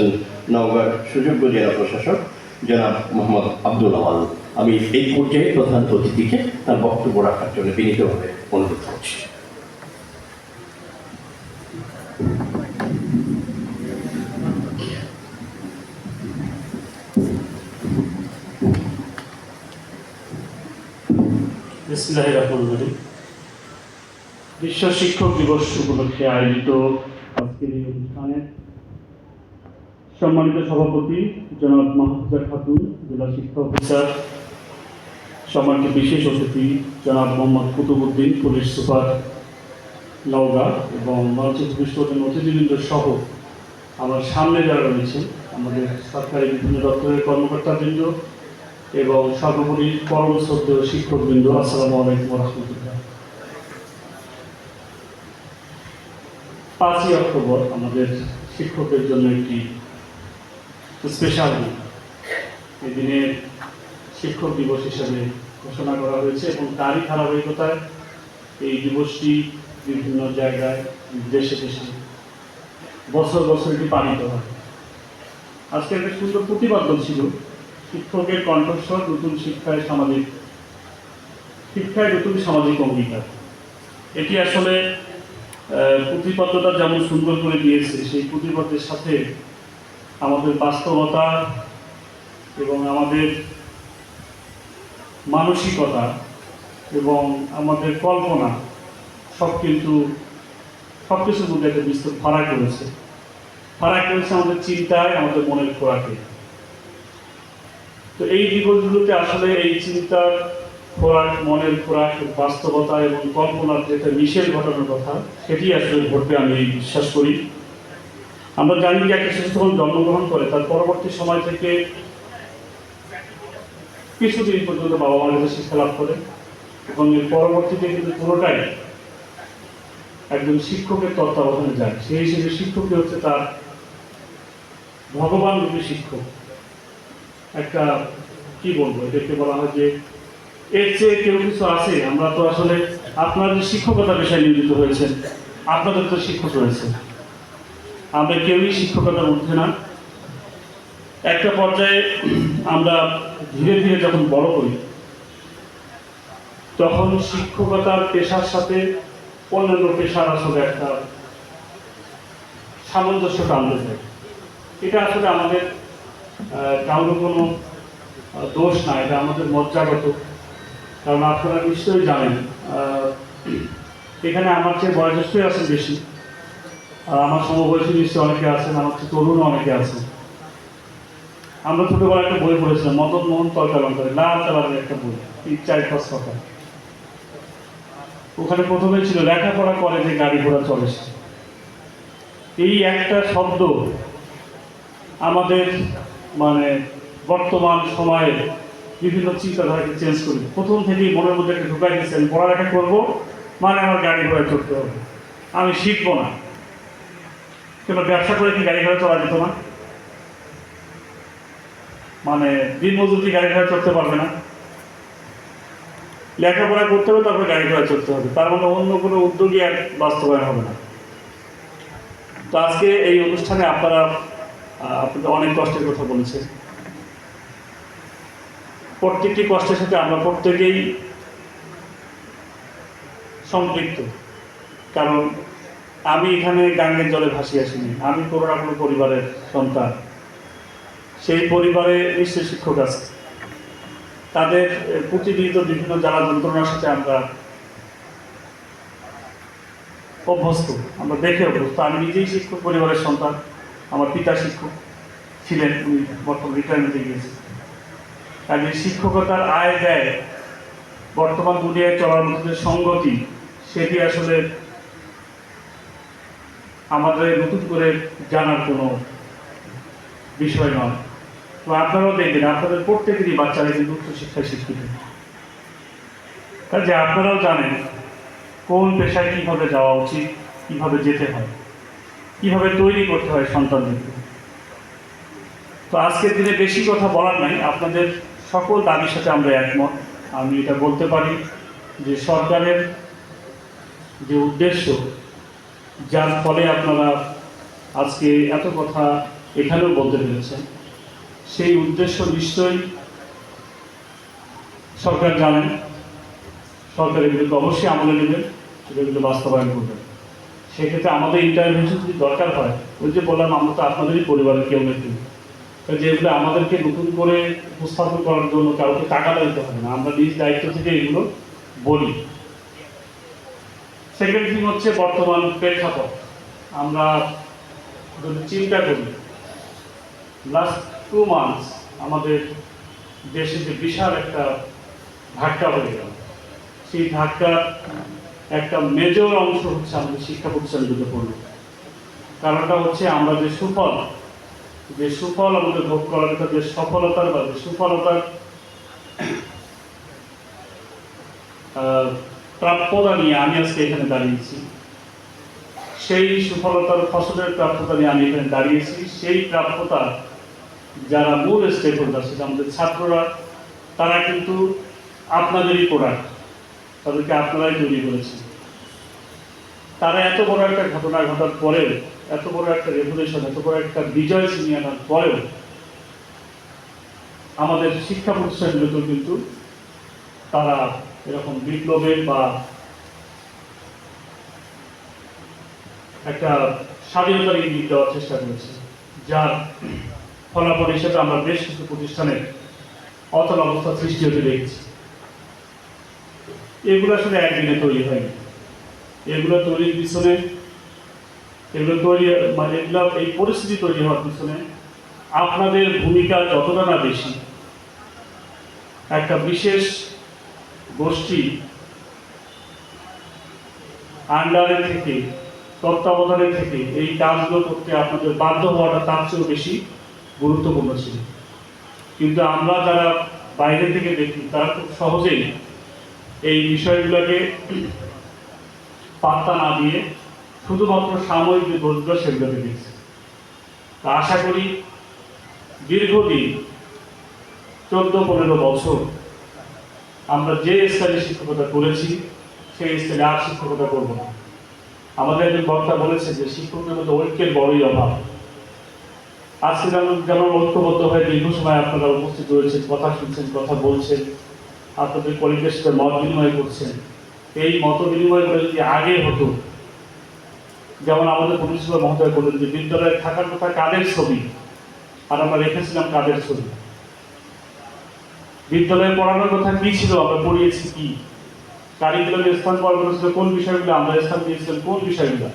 আছেন নওগাঁর সুযোগ্য জেলা প্রশাসক, জনাব মোহাম্মদ আব্দুল আওয়াল। আমি এই পর্যায়ে প্রধান অতিথিকে তার বক্তব্য রাখার জন্য বিনীতভাবে অনুরোধ করছি। বিশ্ব শিক্ষক দিবস উপলক্ষে আয়োজিত আজকের এই অনুষ্ঠানে সম্মানিত সভাপতি জনাব মাহফুজা খাতুন, জেলা শিক্ষা অফিসার, সম্মানিত বিশেষ অতিথি জনাব মোহাম্মদ কুতুবুদ্দিন পুলিশ সুপার নওগাঁ এবং মঞ্চে পৃষ্ঠপোষণ অতিথিবৃন্দ সহ আমার সামনে যারা রয়েছেন, আমাদের সরকারি বিভিন্ন দপ্তরের কর্মকর্তাবৃন্দ এবং সর্বোপরি পরম শ্রদ্ধেয় শিক্ষকবৃন্দ, আসসালামু আলাইকুম রহমতুল্লাহ। পাঁচই অক্টোবর আমাদের শিক্ষকদের জন্য একটি স্পেশাল এই দিনে শিক্ষক দিবস হিসাবে ঘোষণা করা হয়েছে এবং তারই ধারাবাহিকতায় এই দিবসটি বিভিন্ন জায়গায় দেশে দেশে বছর বছর এটি পালিত হয়। আজকে একটা সুন্দর প্রতিপাদ্য ছিল। শিক্ষকের কণ্ঠস্বর নতুন শিক্ষায় সামাজিক শিক্ষায় নতুন সামাজিক অঙ্গীকার। এটি আসলে প্রতিপাদ্যটা যেমন সুন্দর করে দিয়েছে, সেই প্রতিপাদ্যের সাথে আমাদের বাস্তবতা এবং আমাদের মানসিকতা এবং আমাদের কল্পনা, সব কিন্তু সব কিছুর মধ্যে একটা বিস্তর ফারাক রয়েছে। ফারাক রয়েছে আমাদের চিন্তায়, আমাদের মনের খোরাকে। তো এই দিবসগুলোতে আসলে এই চিন্তার খোরাক, মনের খোরাক, বাস্তবতা এবং কল্পনার যে একটা মিশেল ঘটানোর কথা, সেটি আসলে ঘটবে আমি বিশ্বাস করি। আমরা জানি যে একটা শিশু যখন জন্মগ্রহণ করে, তার পরবর্তী সময় থেকে কিছুদিন পর্যন্ত বাবা কাছে শিক্ষা লাভ করে। এবং এর পরবর্তীতে কিন্তু পুরোটাই একজন শিক্ষকের তত্ত্বাবধানে যায়। সেই হিসেবে শিক্ষকই হচ্ছে তার ভগবান রূপে শিক্ষক। একটা, কি বলব এটাকে বলা হয় যে এর চেয়ে কেউ কিছু আছে? আমরা তো আসলে আপনারা যে শিক্ষকতা পেশায় নিয়োজিত হয়েছেন। আপনাদের তো শিক্ষক রয়েছে আমরা কেউই শিক্ষকতার ঊর্ধ্বে না। একটা পর্যায়ে আমরা ধীরে ধীরে যখন বড় করি, তখন শিক্ষকতার পেশার সাথে অন্যান্য পেশার আসলে একটা সামঞ্জস্য টানতে যায় এটা আসলে আমাদের কারোর কোনো দোষ না, এটা আমাদের মজ্জাগত। কারণ আপনারা নিশ্চয়ই জানেন এখানে আমার চেয়ে বয়োজ্যেষ্ঠই আছে বেশি। আর আমার সমবয়সী নিশ্চয় অনেকে আছেন, আমার চেয়ে তরুণও অনেকে আছেন আমরা ছোটবেলা একটা বই পড়েছিলাম, মদন মোহন তর্কালঙ্কারে লাল কালারের একটা বই তিন চার পাঁচ কথা ওখানে প্রথমে ছিল, লেখাপড়া করে যে গাড়ি ঘোড়া চলে এই একটা শব্দ আমাদের মানে বর্তমান সময়ে বিভিন্ন চিন্তাধারাকে চেঞ্জ করি প্রথম থেকেই মনের মধ্যে একটা ঢুকাই দিয়েছে, আমি পড়ালেখা করব মানে আমার গাড়ি ঘোড়া চড়তে হবে। আমি শিখব না। কেন ব্যবসা করে কি গাড়ি ঘোড়া চলা যেত না? মানে দিন মজুরি গাড়ি ঘোড়া চলতে পারবে না? লেখাপড়া করতে হবে তারপরে গাড়ি ঘোড়া চড়তে হবে। তার মানে অন্য কোনো উদ্যোগই আর বাস্তবায়ন হবে না। তো আজকে এই অনুষ্ঠানে আপনারা আপনাদের অনেক কষ্টের কথা বলেছেন। প্রত্যেকটি কষ্টের সাথে আমরা প্রত্যেকেই সম্পৃক্ত। কারণ আমি এখানে গাঙ্গের জলে ভাসি আসিনি আমি কোনো না কোনো পরিবারের সন্তান। সেই পরিবারে নিশ্চয় শিক্ষক আছে। তাদের প্রতিনিয়ত বিভিন্ন জ্বালা যন্ত্রণার সাথে আমরা অভ্যস্ত, আমরা দেখে অভ্যস্ত। আমি নিজেই শিক্ষক, পরিবারের সন্তান। আমার পিতা শিক্ষক ছিলেন, উনি বর্তমান রিটায়ারমেন্টে গিয়েছেন। কাজে শিক্ষকতার আয় ব্যয় বর্তমান দুনিয়ায় চলার মধ্যে সঙ্গতি সেটি আসলে আমাদের নতুন করে জানার কোনো বিষয় নয়। তো আপনারাও দেখবেন, আপনাদের প্রত্যেকেরই বাচ্চারা কিন্তু উচ্চশিক্ষায় শিক্ষিত। কাজে আপনারাও জানেন কোন পেশায় কীভাবে যাওয়া উচিত, কীভাবে যেতে হয়, কীভাবে তৈরি করতে হয় সন্তানদেরকে। তো আজকের দিনে বেশি কথা বলার নাই, আপনাদের সকল দাবির সাথে আমরা একমত। আমি এটা বলতে পারি যে সরকারের যে উদ্দেশ্য যার ফলে আপনারা আজকে এত কথা এখানেও বলতে পেরেছেন। সেই উদ্দেশ্য নিশ্চয়ই সরকার জানেন। সরকার এগুলোকে অবশ্যই আমলে নেবেন এগুলো বাস্তবায়ন করবেন। সেক্ষেত্রে আমাদের ইন্টারভেনশন যদি দরকার হয়, ওই যে বললাম, আমরা তো আপনাদেরই পরিবারের কেউ নেই। যেগুলো আমাদেরকে নতুন করে উপস্থাপন করার জন্য কাউকে টাকা দিতে হবে না, আমরা নিজ দায়িত্ব থেকে এগুলো বলি। সেকেন্ড থিং হচ্ছে বর্তমান প্রেক্ষাপট। আমরা যদি চিন্তা করি লাস্ট টু মান্থস আমাদের দেশে যে বিশাল একটা ধাক্কা হয়ে গেল। সেই ধাক্কার একটা মেজর অংশ হচ্ছে আমাদের শিক্ষা প্রতিষ্ঠানগুলো পড়ল। কারণটা হচ্ছে আমরা যে সুফল যে সুফল আমাদের ভোগ করার কথা যে সফলতার বা যে সুফলতার প্রাপ্যতা নিয়ে আমি আজকে এখানে দাঁড়িয়েছি। সেই সুফলতার ফসলের প্রাপ্যতা নিয়ে আমি এখানে দাঁড়িয়েছি। সেই প্রাপ্যতা যারা মূল স্টেক হোল্ডার সেটা আমাদের ছাত্ররা, তারা কিন্তু আপনাদেরই প্রোডাক্ট তাদেরকে আপনারাই তৈরি করেছেন। তারা এত বড় একটা ঘটনা ঘটার পরেও, এত বড় একটা রেভলিউশন এত বড় একটা বিজয় ছিনিয়ে আনার পরেও আমাদের শিক্ষা প্রতিষ্ঠানগুলোতেও কিন্তু তারা এরকম বিপ্লবের বা একটা স্বাধীনতার ইঙ্গিত দেওয়ার চেষ্টা করেছে, যার ফলাফল হিসেবে আমরা বেশ কিছু প্রতিষ্ঠানের অতল অবস্থা সৃষ্টি হতে দেখেছি। এগুলো আসলে একদিনে তৈরি হয়নি। এগুলো তৈরির পিছনে, এগুলো তৈরি মানে এগুলো এই পরিস্থিতি তৈরি হওয়ার পিছনে আপনাদের ভূমিকা যতটা না বেশি, একটা বিশেষ গোষ্ঠী আন্ডারে থেকে, তত্ত্বাবধানে থেকে এই কাজগুলো করতে আপনাদের বাধ্য হওয়াটা তার চেয়েও বেশি গুরুত্বপূর্ণ ছিল। কিন্তু আমরা যারা বাইরে থেকে দেখি, তারা খুব সহজেই এই বিষয়গুলোকে পাত্তা না দিয়ে শুধুমাত্র সাময়িক যে দোষগুলো সেগুলোকে দিচ্ছে তা আশা করি দীর্ঘদিন চোদ্দ পনেরো বছর আমরা যে স্তরে শিক্ষকতা করেছি, সেই স্তরে আর শিক্ষকতা করব না। আমাদের একজন বক্তা বলেছে যে শিক্ষকদের মধ্যে ঐক্যের বড়ই অভাব। আজকে যেমন যেমন ঐক্যবদ্ধ হয়ে দীর্ঘ সময় আপনারা উপস্থিত রয়েছেন, কথা শুনছেন, কথা বলছেন, আপনাদের কলিগের সাথে মত বিনিময় করছেন। এই মত বিনিময়গুলো যদি আগে হতো, যেমন আমাদের প্রিন্সিপাল মহোদয় বললেন যে, বিদ্যালয়ে থাকার কথা কাদের ছবি? আর আমরা রেখেছিলাম কাদের ছবি? বিদ্যালয়ে পড়ানোর কথা কি ছিল? আমরা পড়িয়েছি কি? কারিকুলাম স্থান পড়ানো ছিল কোন বিষয়গুলো আমরা স্থান দিয়েছিলাম কোন বিষয়গুলো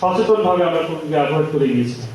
সচেতনভাবে আমরা কোনকে অ্যাভয়েড করে গিয়েছিলাম।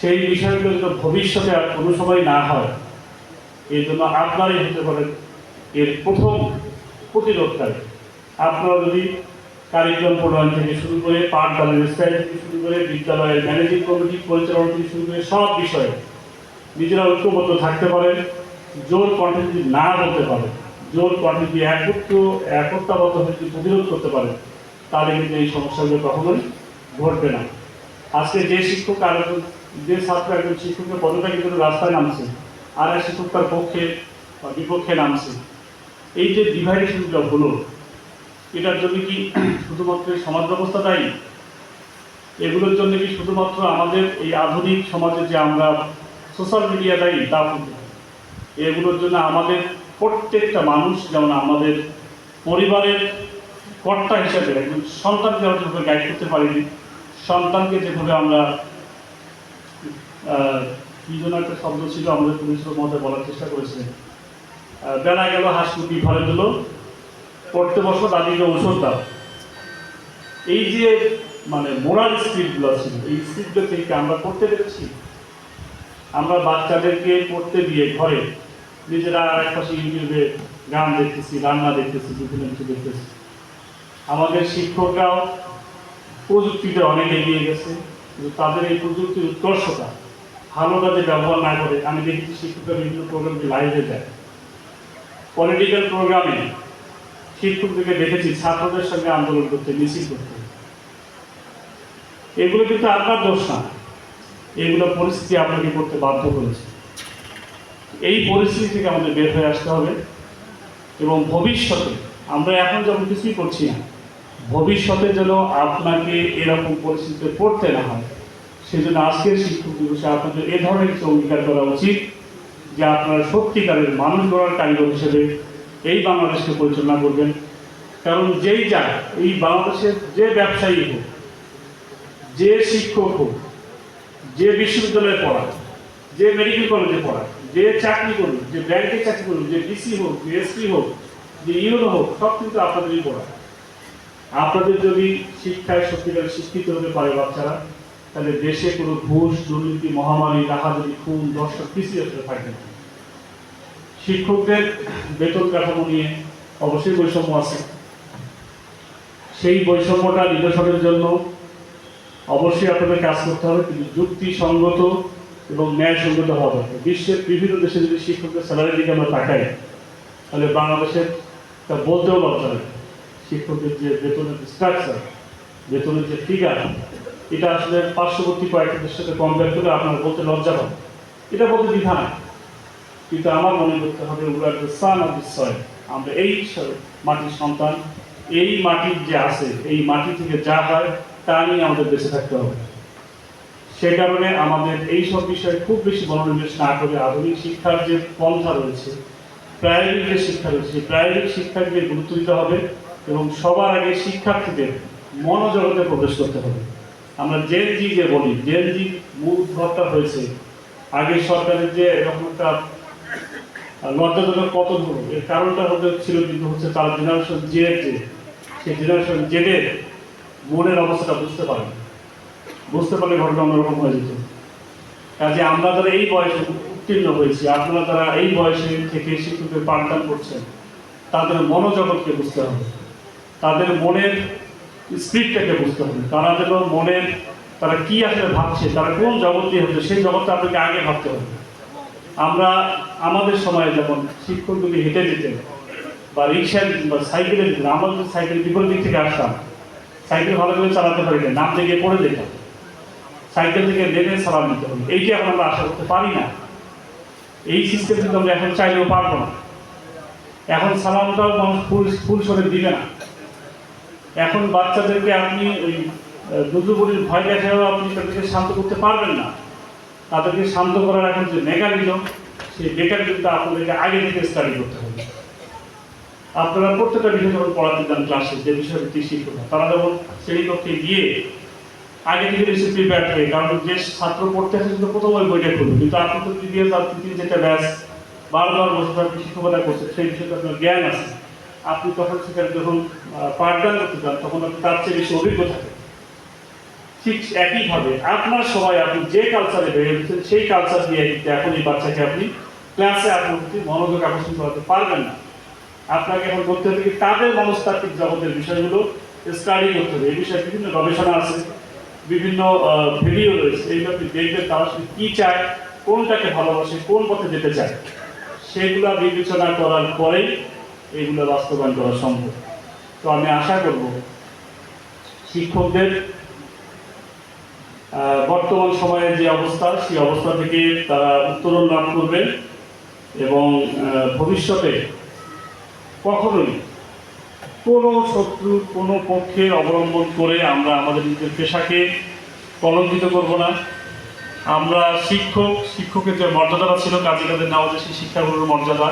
সেই বিষয়গুলো যেন ভবিষ্যতে আর কোনো সময় না হয় এই জন্য আপনারাই হতে পারেন এর প্রথম প্রতিরোধকারী আপনারা যদি কারিকুলাম প্রণয়ন থেকে শুরু করে পাঠদানের স্টাইল থেকে শুরু করে বিদ্যালয়ের ম্যানেজিং কমিটি, পরিচালনা থেকে শুরু করে সব বিষয়ে নিজেরা ঐক্যবদ্ধ থাকতে পারেন জোর কণ্ঠে যদি না বলতে পারেন জোর কণ্ঠে যদি একত্র, একত্রাবদ্ধ হয়ে যদি প্রতিরোধ করতে পারেন তাহলে কিন্তু এই সমস্যাগুলো কখনোই ঘটবে না। আজকে যে শিক্ষক আর যে ছাত্র একজন শিক্ষকের পদত্যাগ কিন্তু রাস্তায় নামছে, আর এক শিক্ষক তার পক্ষে বা বিপক্ষে নামছে। এই যে ডিভাইডেশনগুলো হলো, এটার জন্য কি শুধুমাত্র সমাজ ব্যবস্থা দায়ী? এগুলোর জন্য কি শুধুমাত্র আমাদের এই আধুনিক সমাজে যে আমরা সোশ্যাল মিডিয়াটাই নয়। এগুলোর জন্য আমাদের প্রত্যেকটা মানুষ যেমন আমাদের পরিবারের কর্তা হিসেবে একজন সন্তানকে আমরা যেভাবে গাইড করতে পারিনি সন্তানকে যেভাবে আমরা কি যেন একটা শব্দ ছিল আমাদের পুলিশের মধ্যে বলার চেষ্টা আহ, বেলা গেল হাসপুটি ঘরে দিল পড়তে বসো দাদিকে ঔষধ দাও এই যে মানে মোরাল স্ক্রিপ্টগুলো ছিল এই স্ক্রিপ্টগুলো থেকে আমরা পড়তে পেরেছি? আমরা বাচ্চাদেরকে পড়তে দিয়ে ঘরে নিজেরা আর এক পাশে ইউটিউবে গান দেখতেছি, রান্না দেখতেছি, বিভিন্ন কিছু দেখতেছি। আমাদের শিক্ষকরাও প্রযুক্তিতে অনেক এগিয়ে গেছে, কিন্তু তাদের এই প্রযুক্তির উৎকর্ষতা ভালো কাজে ব্যবহার না করে, আমি দেখেছি শিক্ষকরা বিভিন্ন প্রোগ্রামকে লাইভে দেয়। পলিটিক্যাল প্রোগ্রামে শিক্ষকদেরকে দেখেছি, ছাত্রদের সঙ্গে আন্দোলন করতে মিছিল করতে এগুলো কিন্তু আপনার দোষ না। এগুলো পরিস্থিতি আপনাকে করতে বাধ্য করেছে এই পরিস্থিতি থেকে আমাদের বের হয়ে আসতে হবে এবং ভবিষ্যতে আমরা এখন যেমন কিছুই করছি না, ভবিষ্যতে যেন আপনাকে এরকম পরিস্থিতিতে পড়তে না হয়। সেজন্য আজকের শিক্ষক দিবসে আপনাদের এ ধরনের কিছু অঙ্গীকার করা উচিত যে আপনারা সত্যিকারের মানুষ গড়ার কারিগর হিসেবে এই বাংলাদেশকে পরিচালনা করবেন। কারণ যেই যাক, এই বাংলাদেশের যে ব্যবসায়ী হোক, যে শিক্ষক হোক যে বিশ্ববিদ্যালয়ে পড়া যে মেডিকেল কলেজে পড়া যে চাকরি করুক, যে ব্যাংকে চাকরি করুক, যে ডিসি হোক, যে এসপি হোক, যে ইউনো হোক, সব কিন্তু আপনাদেরই পড়া আপনাদের যদি শিক্ষায় সত্যিকারে শিক্ষিত হতে পারে বাচ্চারা, তাহলে দেশে কোনো ঘুষ, দুর্নীতি, মহামারী, রাহাজারি, খুন দর্শক কিছুই আসলে থাকবে না। শিক্ষকদের বেতন কাঠামো নিয়ে অবশ্যই বৈষম্য আছে। সেই বৈষম্যটা নিরসনের জন্য অবশ্যই আপনাদের কাজ করতে হবে, কিন্তু যুক্তিসঙ্গত এবং ন্যায়সঙ্গত হওয়া দরকার। বিশ্বের বিভিন্ন দেশে যদি শিক্ষকদের স্যালারির দিকে আমরা তাকাই, তাহলে বাংলাদেশের তা বলতেও লজ্জা লাগে শিক্ষকদের যে বেতনের যে স্ট্রাকচার বেতনের যে ফিগার এটা আসলে পার্শ্ববর্তী কয়েকটা দেশের সাথে কম্পেয়ার করে আপনারা বলতে লজ্জা পান এটা বলতে দ্বিধা নাই। কিন্তু আমার মনে করতে হবে উড়ার সান অফ সয়েল আমরা এই মাটির সন্তান, এই মাটির যে আছে, এই মাটি থেকে যা হয় তা নিয়ে আমাদের বেঁচে থাকতে হবে। সে কারণে আমাদের এই সব বিষয়ে খুব বেশি মনোনিবেশ না করে আধুনিক শিক্ষার যে পন্থা রয়েছে, প্রায়োগিক যে শিক্ষা রয়েছে, সেই প্রায়োগিক শিক্ষাকে গুরুত্ব দিতে হবে এবং সবার আগে শিক্ষার্থীদের মনোজগতে প্রবেশ করতে হবে। আমরা জেল জি যে বলি, জেল জি মূল উদ্ভবটা হয়েছে। আগে সরকারের যে এরকম একটা লজ্জাজনক পতন হলো এর কারণটা হতে ছিল কিন্তু হচ্ছে তার জেনারেশন জেড যে, সেই জেনারেশন জেডের মনের অবস্থাটা বুঝতে পারে। বুঝতে পারলে ঘটনা অন্যরকম হয়ে যেত। কাজে আমরা যারা এই বয়সে উত্তীর্ণ হয়েছি, আপনারা যারা এই বয়সে থেকে শিক্ষকের পাঠদান করছেন, তাদের মনোজগৎকে বুঝতে হবে। তাদের মনের স্পিরিটটাকে বুঝতে হবে। তারা যেন মনের, তারা কি আসলে ভাবছে, তারা কোন জগৎ দিয়ে হচ্ছে সেই জগৎটা আপনাকে আগে ভাবতে হবে। আমরা, আমাদের সময়ে যেমন শিক্ষক যদি হেঁটে যেতেন বা রিক্সায় বা সাইকেলে দিতেন আমরা যদি সাইকেল বিপরীত দিক থেকে আসতাম সাইকেল ভালো করে চালাতে পারি না নাম থেকে পড়ে যেতাম সাইকেল থেকে নেমে সালাম নিতে হবে। এইটি এখন আমরা আশা করতে পারি না? এই সিস্টেম কিন্তু আমরা এখন চাইলেও পারব না। এখন সালামটাও মানুষ ফুল ফুল সরে দিবে না। এখন বাচ্চাদেরকে আপনি ওই দুর্যোগের ভয় দেখাও আপনি তাদেরকে শান্ত করতে পারবেন না। তাদেরকে শান্ত করার এখন যে মেকানিজম সেই মেকানিজমটা আপনাদেরকে আগে থেকে স্টাডি করতে হবে। আপনারা প্রত্যেকটা বিষয় যখন পড়াতে যান ক্লাসে যে বিষয়ভিত্তিক শিক্ষক তারা যখন শ্রেণীকক্ষে গিয়ে আগে থেকে বেশি প্রিপেয়ার থাকে, কারণ যে ছাত্র পড়তে আসে কিন্তু প্রথম ওই বইটা খুলবে কিন্তু আপনি তো দ্বিতীয় তার তৃতীয় যেটা ব্যাস বারবার বসে থাকবে শিক্ষকতা করছে সেই বিষয়ে আপনার জ্ঞান আছে। আপনি তখন সেখানে যখন পাঠদান করতে যান, তখন আপনি তার চেয়ে বেশি অভিজ্ঞ থাকে ঠিক একইভাবে আপনার সময় আপনি যে কালচারে বেড়ে উঠেছেন, সেই কালচার দিয়ে এখন এই বাচ্চাকে আপনি ক্লাসে আপনার মনোযোগ আকর্ষণ করাতে পারবেন না। আপনাকে এখন করতে হবে কি, তাদের মনস্তাত্ত্বিক জগতের বিষয়গুলো স্টাডি করতে হবে। এই বিষয়ে বিভিন্ন গবেষণা আছে, বিভিন্ন ভিডিও রয়েছে। এইগুলো আপনি দেখবেন তারা কি চায়, কোনটাকে ভালোবাসে, কোন পথে যেতে চায়। সেগুলো বিবেচনা করার পরেই এগুলো বাস্তবায়ন করা সম্ভব। তো আমি আশা করব, শিক্ষকদের বর্তমান সময়ে যে অবস্থা, সেই অবস্থা থেকে তারা উত্তরণ লাভ করবে এবং ভবিষ্যতে কখনোই। কোনো শত্রুর কোনো পক্ষে অবলম্বন করে আমরা আমাদের নিজের পেশাকে কলঙ্কিত করব না। আমরা শিক্ষক, শিক্ষকের যে মর্যাদাটা ছিল কাজে কাজে নেওয়া যে সেই শিক্ষাগুলোর মর্যাদা।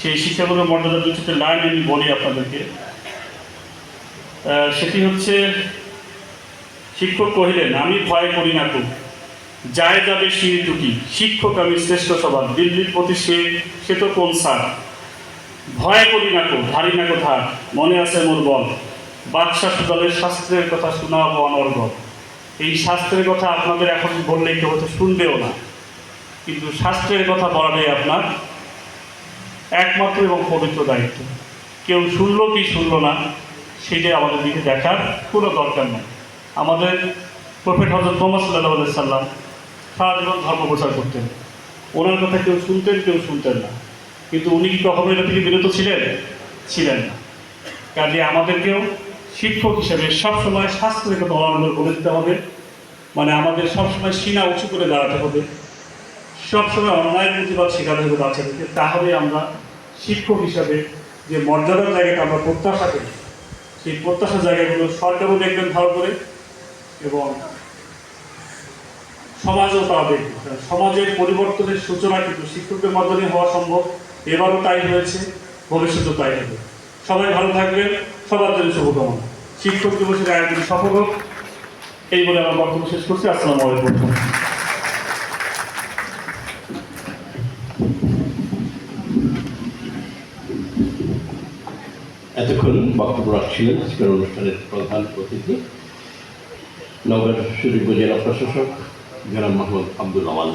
সেই শিক্ষাগুলোর মর্যাদা দুটো লাইন আমি বলি আপনাদেরকে। সেটি হচ্ছে, শিক্ষক কহিলেন, আমি ভয় করি না খুব। যায় যাবে সিঁড়ি টুটি শিক্ষক আমি শ্রেষ্ঠ সবার। দিল্লির প্রতি সে সে তো কোন স্যার? ভয় করি না কো ভারী না কোথা। মনে আছে মোর বল বাদশাহ সুদলের শাস্ত্রের কথা শোনাবো অনর্গ এই শাস্ত্রের কথা আপনাদের এখন বললে কেউ হয়তো শুনবেও না। কিন্তু শাস্ত্রের কথা বলাটাই আপনার একমাত্র এবং পবিত্র দায়িত্ব। কেউ শুনল কি শুনল না, সেটাই আমাদের দিকে দেখার কোনো দরকার নেই। আমাদের প্রফেট হজরত মোহাম্মদ সাল্লাহ সাল্লাম সারা জীবন ধর্ম প্রচার করতেন। ওনার কথা কেউ শুনতেন কেউ শুনতেন না। কিন্তু উনি কি কখনো এটা থেকে বিরত ছিলেন? ছিলেন না। কাজে আমাদেরকেও শিক্ষক হিসেবে সবসময় শাস্ত্রের কথা অবলম্বন করে দিতে হবে। মানে আমাদের সবসময় সীনা উঁচু করে দাঁড়াতে হবে। সবসময় অন্যায় প্রতিবাদ শেখাতে হবে। বাচ্চাদেরকে তাহলে আমরা শিক্ষক হিসাবে যে মর্যাদার জায়গাটা আমরা প্রত্যাশা করি, সেই প্রত্যাশার জায়গাগুলো সরকারও দেখবেন ভালো করে এবং সমাজও তা দেখবে। সমাজের পরিবর্তনের সূচনা কিন্তু শিক্ষকদের মাধ্যমে হওয়া সম্ভব। এবারও তাই হয়েছে, ভবিষ্যতেও তাই হবে। সবাই ভালো থাকবেন, সবার জন্য শুভকামনা। শিক্ষক দিবসের আয়োজন সফল হোক, এই বলে আমার বক্তব্য শেষ করছি। আসসালামু আলাইকুম। এতক্ষণ বক্তব্য রাখছিলেন আজকের অনুষ্ঠানের প্রধান অতিথি। নগর সুযোগ্য জেলা প্রশাসক, জনাব মোহাম্মদ আব্দুল আওয়াল